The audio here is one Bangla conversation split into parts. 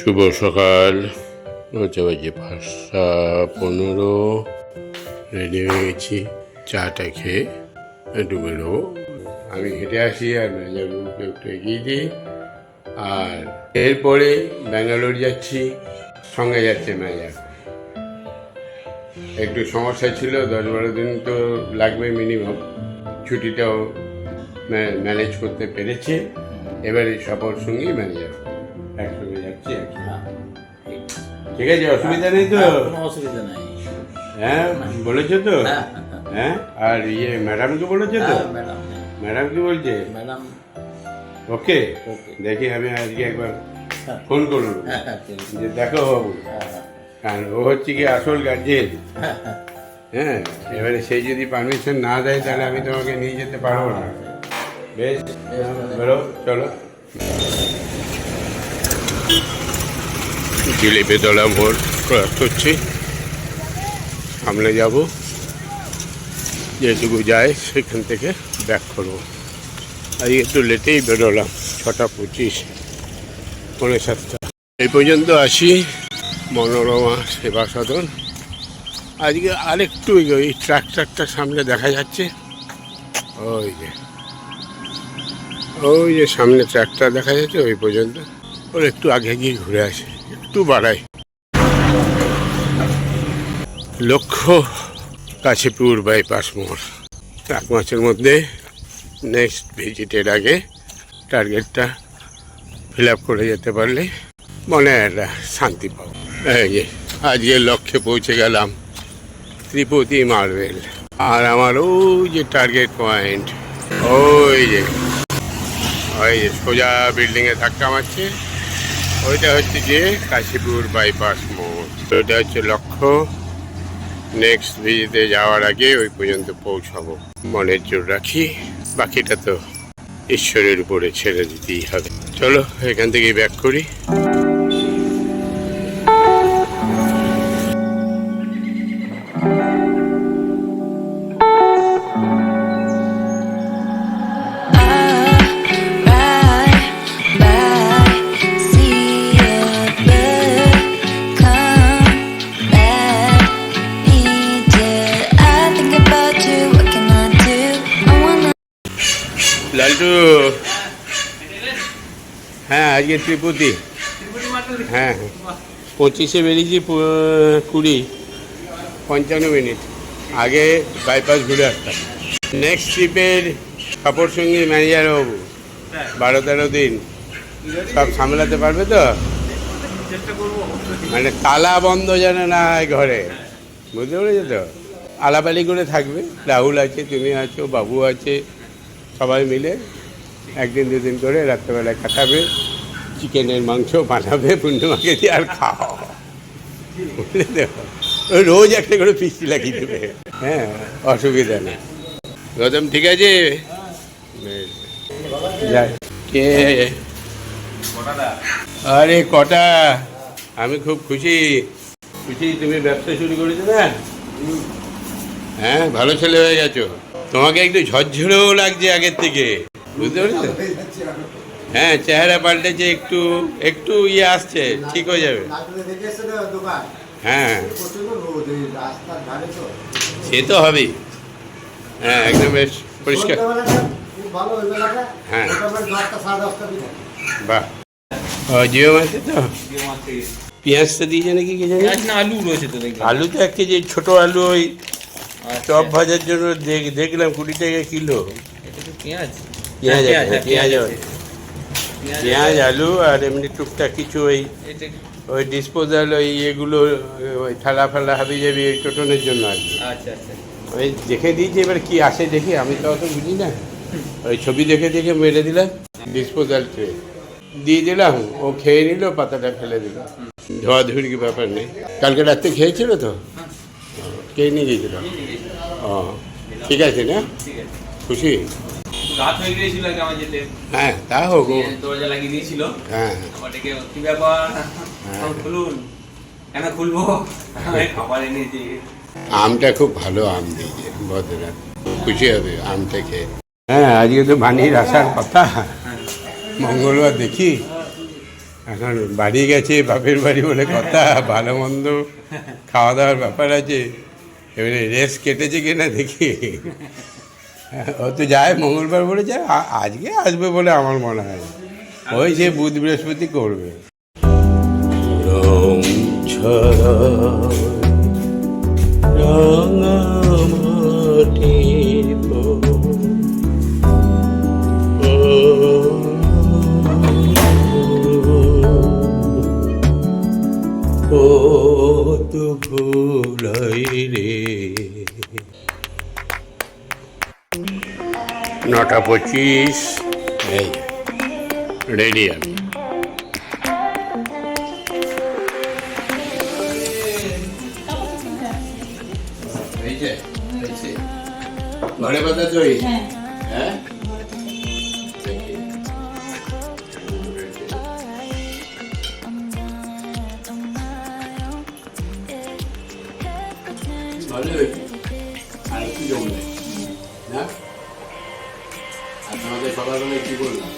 শুভ সকাল। হচ্ছে বাজে পাঁচটা পনেরো। রেডি হয়ে গেছি, চাটা খেয়ে একটু বেরোবো। আমি হেঁটে আসি আর ম্যানেজারকে একটু এগিয়ে দিই। আর এরপরে ব্যাঙ্গালোর যাচ্ছি, সঙ্গে যাচ্ছে ম্যানেজার। একটু সমস্যা ছিল, দশ বারো দিন তো লাগবে মিনিমাম ছুটিটাও ম্যানেজ করতে পেরেছে। এবারে সবার সঙ্গেই ম্যানেজার। ঠিক আছে অসুবিধা নেই তো? কোনো অসুবিধা নাই। হ্যাঁ বলেছ তো? হ্যাঁ, হ্যাঁ আর ইয়ে ম্যাডামকে বলেছ তো? হ্যাঁ, ম্যাডাম ম্যাডাম কি বলছে? ম্যাডাম। ওকে? দেখি আমি আজকে একবার হ্যাঁ, ফোন করুন হ্যাঁ, হ্যাঁ। যে দেখো বাবু। হ্যাঁ, হ্যাঁ, কারণ ও হচ্ছে কি আসল গার্জেন হ্যাঁ, হ্যাঁ। হ্যাঁ এবারে সে যদি পারমিশন না দেয় তাহলে আমি তোমাকে নিয়ে যেতে পারব না। বেশ বেরো চলো। জিলিপিতলা মোড় ক্রস করছি। সামনে যাব। যেটুকু যায় সেখান থেকে ব্যাক করব। আজকে একটু লেটেই বেরোলাম, ছটা পঁচিশ, পৌনে সাতটা। এই পর্যন্ত আসি মনোরমা সেবা সদন। আজকে আরেকটু ওই ট্রাক্টরটা সামনে দেখা যাচ্ছে। ওই যে ওই যে সামনে ট্রাক্টর দেখা যাচ্ছে, ওই পর্যন্ত। ওর একটু আগে গিয়ে ঘুরে আসে। একটু বাড়াই লক্ষ্য কাশীপুর বাইপাস মোড়। এক মাসের মধ্যে নেক্সট ভিজিটের আগে টার্গেটটা ফিল আপ করে যেতে পারলে মনে একটা শান্তি পাবো। এই আজকে লক্ষ্যে পৌঁছে গেলাম ত্রিপতি মার্বেল। আর আমার ওই যে টার্গেট পয়েন্ট ওই যে ওই যে সোজা বিল্ডিংয়ে ধাক্কা মারছে। ওইটা হচ্ছে যে কাশীপুর বাইপাস মোড়। তো ওইটা হচ্ছে লক্ষ্য। নেক্সট ভিজিতে যাওয়ার আগে ওই পর্যন্ত পৌঁছাবো। মনের জোর রাখি। বাকিটা তো ঈশ্বরের উপরে ছেড়ে দিতেই হবে। চলো, এখান থেকে ব্যাক করি। লালটু। হ্যাঁ আজকে ত্রিপুতি। হ্যাঁ পঁচিশে বেরিয়েছি কুড়ি, পঞ্চান্ন মিনিট। আগে বাইপাস ঘুরে আসতাম। নেক্সট ট্রিপের কাপড় সঙ্গী ম্যানেজার বাবু, বারো তেরো দিন। সব সামলাতে পারবে তো? মানে তালা বন্ধ যেন না হয় ঘরে। বুঝতে পেরেছ তো? আলাপালি করে থাকবে। রাহুল আছে, তুমি আছো, বাবু আছে। সবাই মিলে একদিন দুদিন করে রাত্রেবেলায় কাটাবে চিকেনের মাংস বানাবে পূর্ণিমাকে দিয়ে আর খাও বুঝলে ওই রোজ একটা করে ফিস্টি লাগিয়ে দেবে। হ্যাঁ অসুবিধা নেই। গৌতম ঠিক আছে। কে? আরে কটা? আমি খুব খুশি। খুশি তুমি ব্যবসা শুরু করেছ না? হ্যাঁ ভালো ছেলে হয়ে গেছো। তোমাকে একটু ঝরঝরেও লাগছে আগের থেকে। বুঝতে পেরেছ? হ্যাঁ চেহারা পাল্টেছে একটু একটু ইয়ে আসছে ঠিক হয়ে যাবে। হ্যাঁ। সে তো হবেই। হ্যাঁ একদম বেশ পরিষ্কার। হ্যাঁ। বাহ। জিও মাছে তো? পেঁয়াজ তো দিয়েছে নাকি কে জানি? আলু রয়েছে তো আলু তো এক কেজি ছোটো আলু ওই চপ ভাজার জন্য দেখ- দেখলাম কুড়ি টাকা কিলো। পেঁয়াজ? পেঁয়াজ হ্যাঁ, হ্যাঁ, পেঁয়াজ আলু আর এমনি টুকটাক কিছু ওই ওই ডিসপোজাল ওই এগুলো ওই থালা ফালা হাবি যাবি ওই টোটনের জন্য আর কি। আচ্ছা আচ্ছা। ওই দেখে দিয়েছি এবার কি আসে দেখি আমি তো অত বুঝি না। ওই ছবি দেখে দেখে মেরে দিলাম ডিসপোজাল ট্রে দিয়ে দিলাম ও খেয়ে নিল পাতাটা ফেলে দিল। ধোয়া ধুড়ি কি ব্যাপার নেই। কালকে রাত্রে খেয়েছিল তো? কে নিয়ে গিয়েছিল? ও ঠিক আছে না? খুশি? রাত হয়ে গিয়েছিল আমার যেতে। হ্যাঁ তা হোক। ও। দরজা লাগিয়ে দিয়েছিল। হ্যাঁ। আমার ডেকে কি ব্যাপার? খুলুন। কেন খুলবো? খাবার এনেছি। আমটা খুব ভালো আম দিয়েছে ভদ্ররা খুশি হবে আমটা খেয়ে হ্যাঁ আজকে তো বানির আসার কথা। মঙ্গলবার দেখি। এখন বাড়ি গেছে বাপের বাড়ি বলে কথা ভালো মন্দ খাওয়া দাওয়ার ব্যাপার আছে। এবারে রেস কেটেছে কিনা দেখি। ও তো যায়, মঙ্গলবার বলে যায় আজকে আসবে বলে আমার মনে হয়। ওই যে বুধ বৃহস্পতি করবে। রং ভুলাই রে। নটা পঁচিশ। এই। রেডি আমি। ঘরে কথা তো হ্যাঁ? ভালো আর একটু জমলে না আর তোমাদের সকালবেলায় কি বললাম?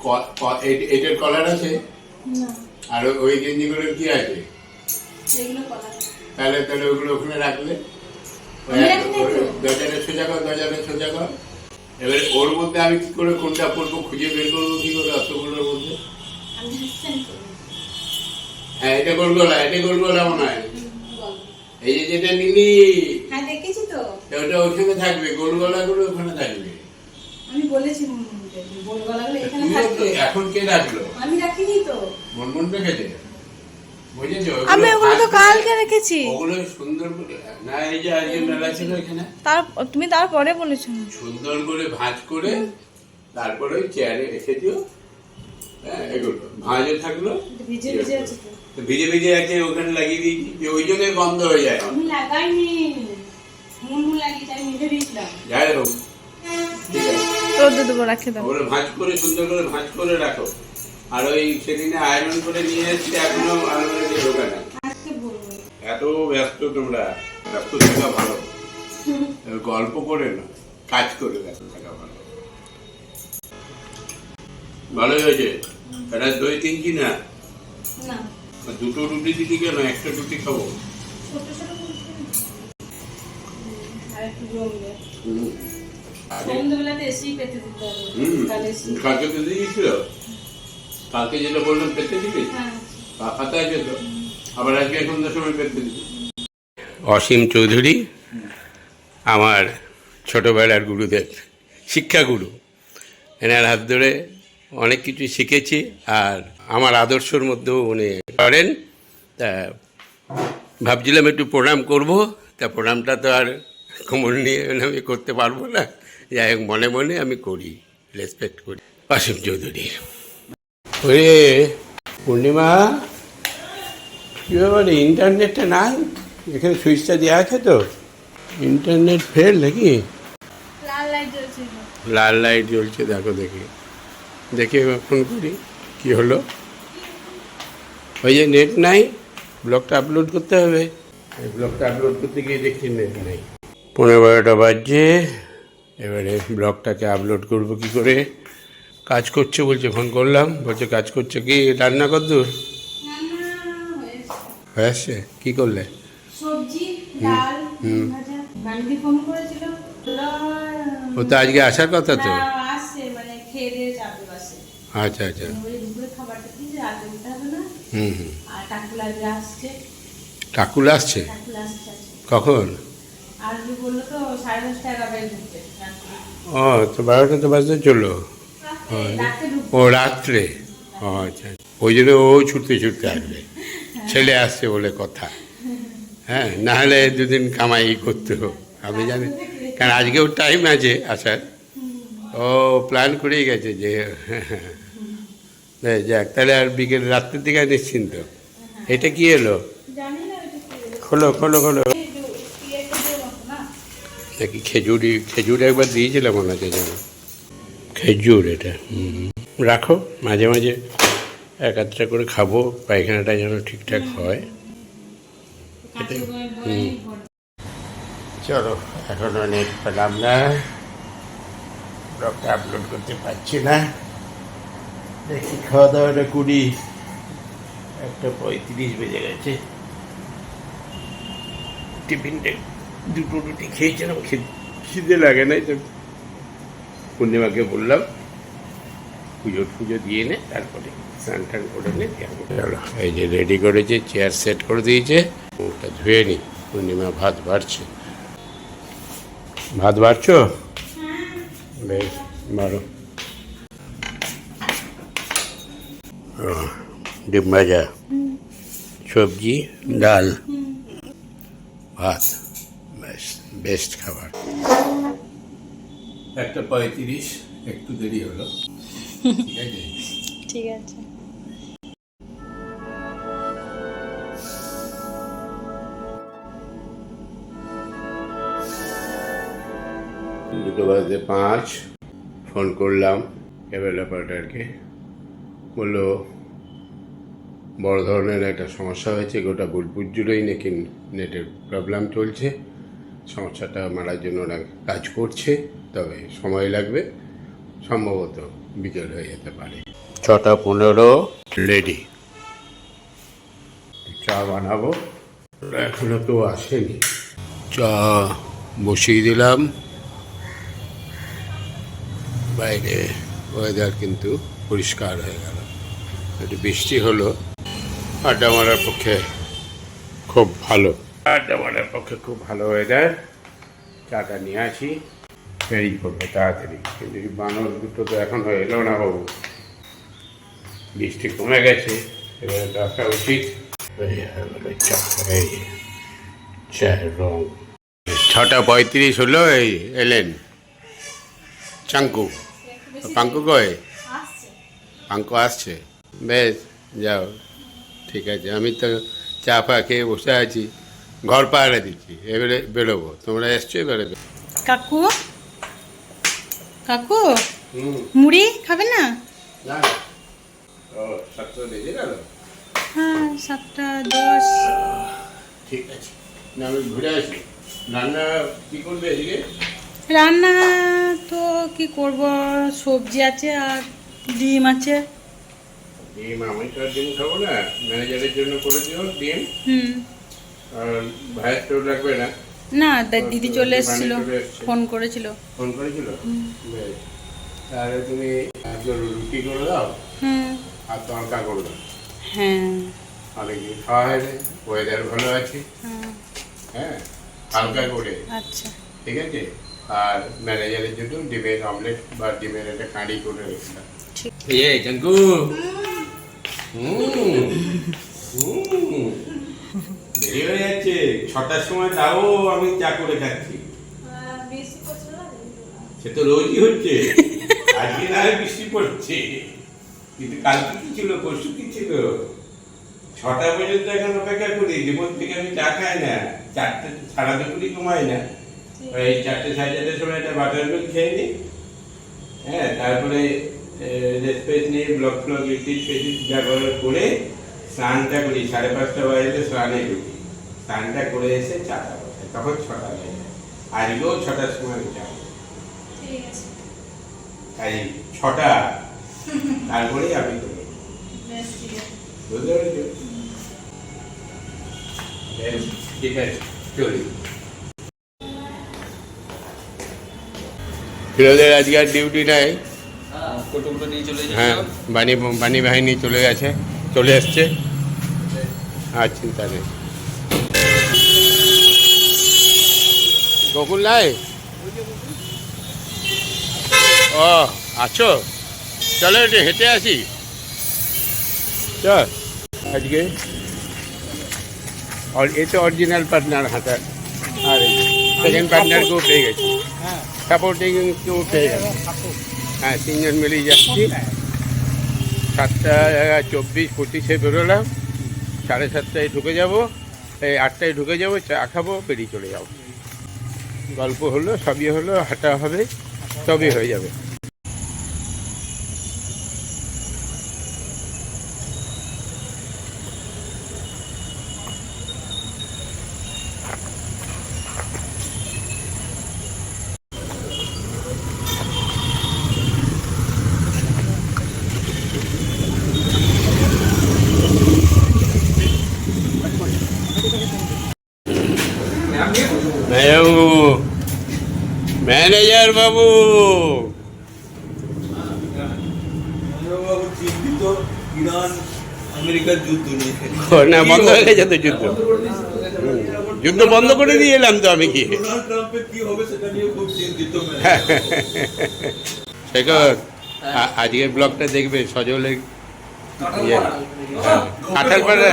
ক- ক- এ- এটার কলার আছে? আর ওই গেঞ্জিগুলো কি আছে? তাহলে তাহলে ওগুলো ওখানে রাখলে? দরজাটা সোজা কর দরজাটা সোজা কর। এবারে ওর মধ্যে আমি কি করে কোনটা পরবো খুঁজে বের করব কি করে অতগুলোর মধ্যে? হ্যাঁ এটা গোলগোলা এটা গোলগোলা মনে হয়। এই যে যেটা নিলি। হ্যাঁ দেখেছি তো। ওটা ওখানে থাকবে গোলগোলা গুলো ওখানে থাকবে। আমি বলেছি বল গলাগুলো এখানে থাকবে। এখন কে রাখল? আমি রাখিনি তো। মনমন রেখেছে আমি ওগুলো তো কালকে রেখেছি। ওগুলো সুন্দর করে না এই যে আজকে মেলা ছিল এখানে। তার তুমি তারপরে বলেছ। সুন্দর করে ভাঁজ করে তারপরে ওই চেয়ারে রেখে দিও। এগুলো ভাঁজে থাকল ভিজে ভিজে আছে তো। তো ভিজে ভিজে আছে ওখানে লাগিয়ে দিয়েছি যে ওই জন্যই বন্ধ হয়ে যায়। আমি লাগাইনি। লাগিয়েছি আমি নিজে দিয়েছিলাম। যাই হোক রোদে দেবো রাখে দাও। ওগুলো ভাঁজ করে সুন্দর করে ভাঁজ করে রাখো। আর ওই সেদিনে আয়রন করে নিয়ে এসছি এখনও আয়রনের যে দোকানে এত ব্যস্ত তোমরা ব্যস্ত থাকা ভালো। গল্প করে না কাজ করে ব্যস্ত থাকা ভালো। ভালোই হয়েছে। এটা দই তিন কি না? না। দুটো রুটি দিদি কেন? একটা রুটি খাব? পেতে দিয়েছিল? কালকে যেটা বললাম পেতে দিবি? হ্যাঁ। পাতা আছে তো? আবার আজকে এখন সময় পেতে দিবি। অসীম চৌধুরী আমার ছোটবেলার গুরুদেব শিক্ষাগুরু। এনার হাত ধরে অনেক কিছু শিখেছি আর আমার আদর্শর মধ্যেও উনি করেন। তা ভাবছিলাম একটু প্রণাম করব তা প্রণামটা তো আর কোমর নিয়ে আমি করতে পারব না। যাই হোক মনে মনে আমি করি রেসপেক্ট করি। অসীম চৌধুরী। ওরে পূর্ণিমা কি ব্যাপার ইন্টারনেটটা নাই? এখানে সুইচটা দেওয়া আছে তো। ইন্টারনেট ফেল নাকি? লাল লাইট জ্বলছিল লাল লাইট জ্বলছে দেখো দেখি। দেখে এবার ফোন করি কি হলো? ওই যে নেট নাই ব্লগটা আপলোড করতে হবে। এই ব্লগটা আপলোড করতে গিয়ে দেখছি নেট নেই। পনেরো বারোটা বাজছে এবারে ব্লগটাকে আপলোড করব কি করে? কাজ করছে বলছে ফোন করলাম বলছে কাজ করছে কি? রান্না কদ্দূর? হয়ে আসছে। কী করলে? সবজি ডাল ভাজা। বান্ডি ফোন করেছিল ও তো আজকে আসার কথা তো না, আসছে মানে খেয়ে দিয়ে যাবে বাসে আচ্ছা আচ্ছা। খাবারটা দিয়ে হবে না? হুম হুম। আর আসছে আজকে। কখন। ও তো বারোটা তো বাজতে চলল। ও রাত্রে? ও আচ্ছা ওই জন্য ও ছুটতে ছুটতে আসবে। ছেলে আসছে বলে কথা। হ্যাঁ নাহলে দুদিন কামাই করতে হোক আমি জানি। কারণ আজকেও টাইম আছে আসার। ও প্ল্যান করেই গেছে যে হ্যাঁ হ্যাঁ, যাক তাহলে আর বিকেল রাত্রের দিকে নিশ্চিন্ত। এটা কি এলো। খোলো খোলো খোলো। নাকি খেজুরি খেজুর একবার দিয়েছিলাম হচ্ছে যেন। খেজুর এটা হুম। রাখো মাঝে মাঝে এক আধটা করে খাব পায়খানাটা যেন ঠিকঠাক হয়। চলো এখন অনেক পেলাম না। ব্লগটা আপলোড করতে পারছি না। দেখি খাওয়া দাওয়াটা করি একটা পঁয়ত্রিশ বেজে গেছে। টিফিনটা দুটো রুটি খেয়েছিলাম খিদে লাগে নাই তো পূর্ণিমাকে বললাম পুজো টুজো দিয়ে নে তারপরে স্নান টান করে নে এই যে রেডি করেছে চেয়ার সেট করে দিয়েছে ওটা ধুয়ে নি পূর্ণিমা ভাত বাড়ছে। ভাত বাড়ছো? বেশ বাড়ো। ডিম ভাজা সবজি ডাল ভাত ব্যাস বেস্ট খাবার। একটা পঁয়ত্রিশ একটু দেরি হলো। ঠিক আছে? ঠিক আছে। দুটো বাজতে পাঁচ ফোন করলাম ক্যাবেল অপারেটারকে বলল বড় ধরনের একটা সমস্যা হয়েছে গোটা বোলপুর জুড়েই নাকি নেটের প্রবলেম চলছে। সমস্যাটা মারার জন্য ওরা কাজ করছে তবে সময় লাগবে সম্ভবত বিকেল হয়ে যেতে পারে। ছটা পনেরো রেডি চা বানাবো ওরা এখনও কেউ আসেনি। চা বসিয়ে দিলাম। বাইরে ওয়েদার কিন্তু পরিষ্কার হয়ে গেল। একটু বৃষ্টি হলো আড্ডা মারার পক্ষে খুব ভালো। আড্ডা মারার পক্ষে খুব ভালো ওয়েদার চাটা নিয়ে আসি বেরিয়ে পড়বে তাড়াতাড়ি। কিন্তু বানর দুটো তো এখন হয়ে এলো না বাবু। বৃষ্টি কমে গেছে এবারে আসা উচিত। চায়ের রং। ছটা পঁয়ত্রিশ হলো এই এলেন। চাঙ্কু। পাঙ্কু কয় পাঙ্কু আসছে? বেশ যাও। ঠিক আছে আমি তো চা ফা খেয়ে বসে আছি। ঘর পাহারা দিচ্ছি এবারে বেরোবো। তোমরা এসছো এবারে? কাকু? কাকু? মুড়ি খাবে না? হ্যাঁ সাতটা দশ। ঠিক আছে না আমি ঘুরে আসি। রান্না কী করবে এদিকে? রান্না তো কি করব? সবজি আছে আর ডিম আছে। ডিম আমি তো ডিম খাব না ম্যানেজারের জন্য করে দিও ডিম। হুম। আর ভাইয়ের তো রাখবে না। না দিদি চলে এসেছিল ফোন করেছিল। ফোন করেছিল? তাহলে তুমি রুটি করে দাও হুম। আর তরকা করে দাও। হ্যাঁ। অনেকদিন খাওয়া হয়েছে ওয়েদার ভালো আছে। হ্যাঁ, হ্যাঁ হালকা করে। আচ্ছা। ঠিক আছে? আর ম্যানেজারের জন্য ডিমের অমলেট বা ডিমের একটা কাঁড়ি করে রেখে ঠিক। এ জাঙ্কু দেরি হয়ে যাচ্ছে। ছটার সময় যাও আমি চা করে খাচ্ছি। সে তো রোজই হচ্ছে। আজকে না বৃষ্টি পড়ছে। কিন্তু কালকে কি ছিল পরশু কি ছিল? ছটা পর্যন্ত এখন অপেক্ষা করি। জীবন থেকে আমি চা খাই না। চারটে সারা দুপুরি ঘুমাই না। এই চারটে সাড়ে চারটের সময় একটা বাটার মিল্ক খেয়ে নিই হ্যাঁ তারপরে নিয়ে ব্লক ফ্লক ইউটিউব ফেসিস যা করার করে স্নানটা করি। সাড়ে পাঁচটা বাজলে স্নানে ঢুকি। স্নানটা করে এসে চাটা বসে। তখন ছটা হয়ে যায়। আজকেও ছটার সময় তাই ছটা তারপরেই আমি করি বুঝতে পেরেছ? ঠিক আছে। চলি। ফিরোজের আজকে আর ডিউটি নাই। কোটোগুলো নিয়ে চলে হ্যাঁ বাণী বাণী বাহিনী চলে গেছে চলে এসছে। আর চিন্তা নেই। গোকুল নাই ও আছো? চলো একটু হেঁটে আসি। চল। আজকে আর এ তো অরিজিনাল পার্টনার হাতে। আর সেকেন্ড পার্টনারকেও পেয়ে গেছি। সাপোর্টিং কেউ পেয়ে গেছে। হ্যাঁ তিনজন মিলেই যাচ্ছি। সাতটা চব্বিশ, পঁচিশে বেরোলাম। সাড়ে সাতটায় ঢুকে যাব। এই আটটায় ঢুকে যাব, চা খাব, বেরিয়ে চলে যাব। গল্প হলো, সবই হলো, হাঁটা হবে, সবই হয়ে যাবে বাবু ম্যানেজার বাবু। বাবু চিন্তিত ইরান আমেরিকার যুদ্ধ নিয়ে না বন্ধ হয়ে গেছে তো যুদ্ধ। যুদ্ধ বন্ধ করে দিয়ে এলাম তো আমি কি? শেখর আজকের ব্লগটা দেখবে সজলের ইয়ে, হ্যাঁ, কাঁঠালপাড়া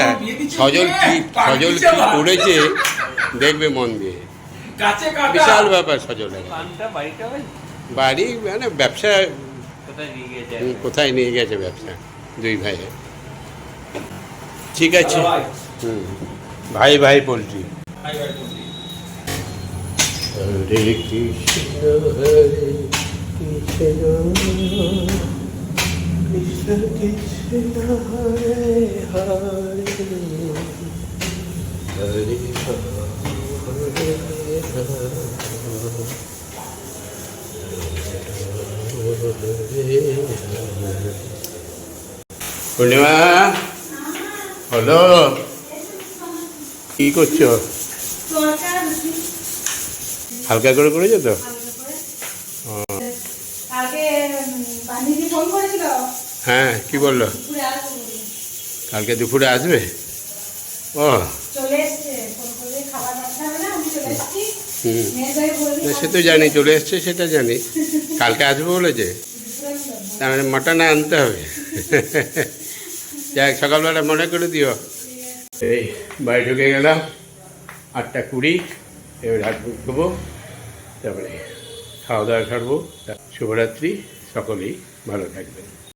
সজল কি সজল কি করেছে দেখবে মন দিয়ে। বিশাল ব্যাপার ভাই। বাড়ি মানে ব্যবসা নিয়ে কোথায় নিয়ে গেছে ব্যবসা দুই ভাই ঠিক আছে। হুম। ভাই ভাই পোলট্রি। হরে কৃষ্ণ হরে কৃষ্ণ কৃষ্ণ কৃষ্ণ হরে হরে। হরে হরে পূর্ণিমা। হলো। কি করছ? হালকা করে করেছ তো? হ্যাঁ কি বলল। কালকে দুপুরে আসবে? ও। সে তো জানি, চলে এসছে, সেটা জানি। কালকে আসবে বলেছে। তার মানে মাটন আনতে হবে। যাক সকালবেলা মনে করে দিও। এই, বাড়ি ঢুকে গেলাম। আটটা কুড়ি, এবার হাত ঢুকবো তারপরে খাওয়া দাওয়া ছাড়বো শুভরাত্রি, সকলেই ভালো থাকবেন।